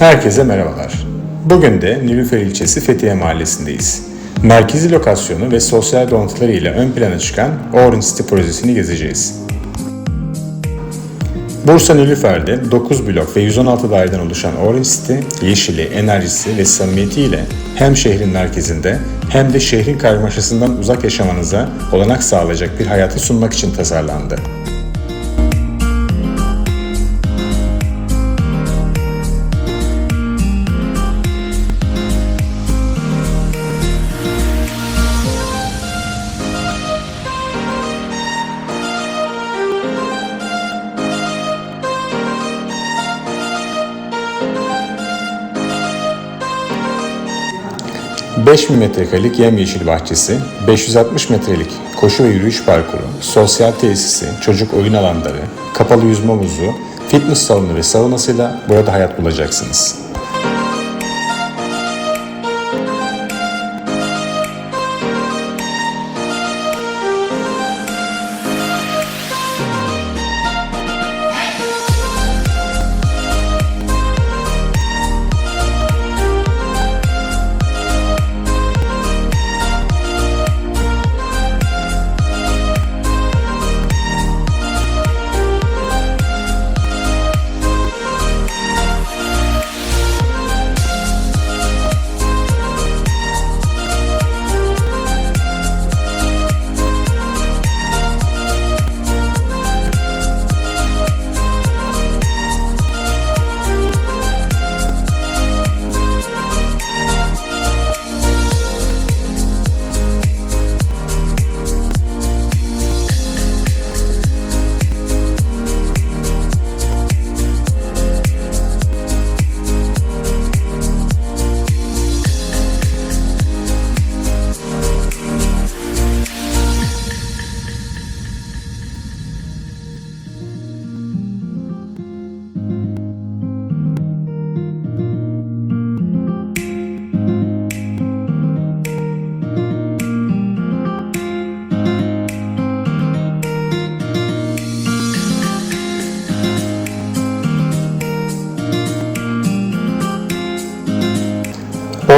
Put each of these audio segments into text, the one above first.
Herkese merhabalar. Bugün de Nilüfer ilçesi Fethiye mahallesindeyiz. Merkezi lokasyonu ve sosyal donantıları ile ön plana çıkan Orange City projesini gezeceğiz. Bursa Nilüfer'de 9 blok ve 116 daireden oluşan Orange City, yeşili, enerjisi ve samimiyetiyle hem şehrin merkezinde hem de şehrin karmaşasından uzak yaşamanıza olanak sağlayacak bir hayatı sunmak için tasarlandı. ...5000 metrekarelik yemyeşil bahçesi, 560 metrelik koşu ve yürüyüş parkuru, sosyal tesisi, çocuk oyun alanları, kapalı yüzme havuzu, fitness salonu ve saunasıyla burada hayat bulacaksınız.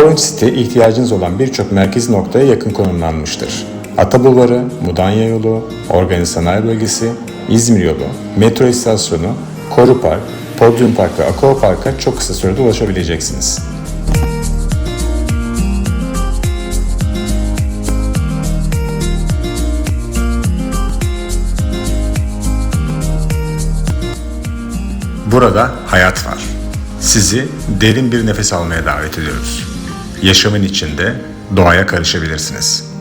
Orange City ihtiyacınız olan birçok merkez noktaya yakın konumlanmıştır. Ata Bulvarı, Mudanya Yolu, Organize Sanayi Bölgesi, İzmir Yolu, metro istasyonu, Koru Park, Podyum Park ve Aqua Park'a çok kısa sürede ulaşabileceksiniz. Burada hayat var. Sizi derin bir nefes almaya davet ediyoruz. Yaşamın içinde doğaya karışabilirsiniz.